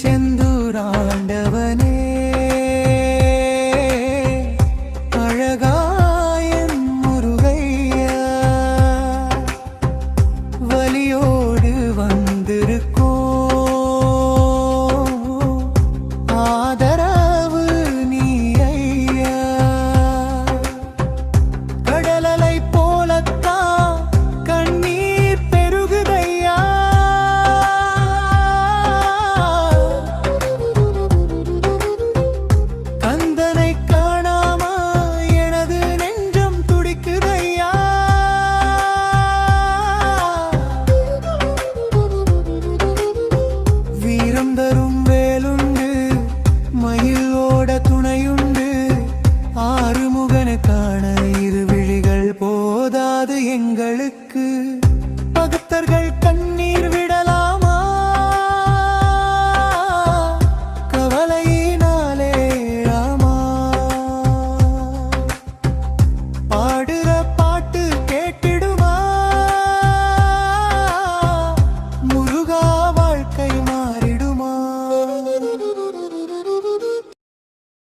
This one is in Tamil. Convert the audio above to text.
செந்தூராண்டவனே அழகாயன் முருகையா வலியோடு வந்திருக்க ஆமையில் ஓட துணையுண்டு. ஆறுமுகனுக்கான இரு விழிகள் போதாது எங்களுக்கு. பக்தர்கள்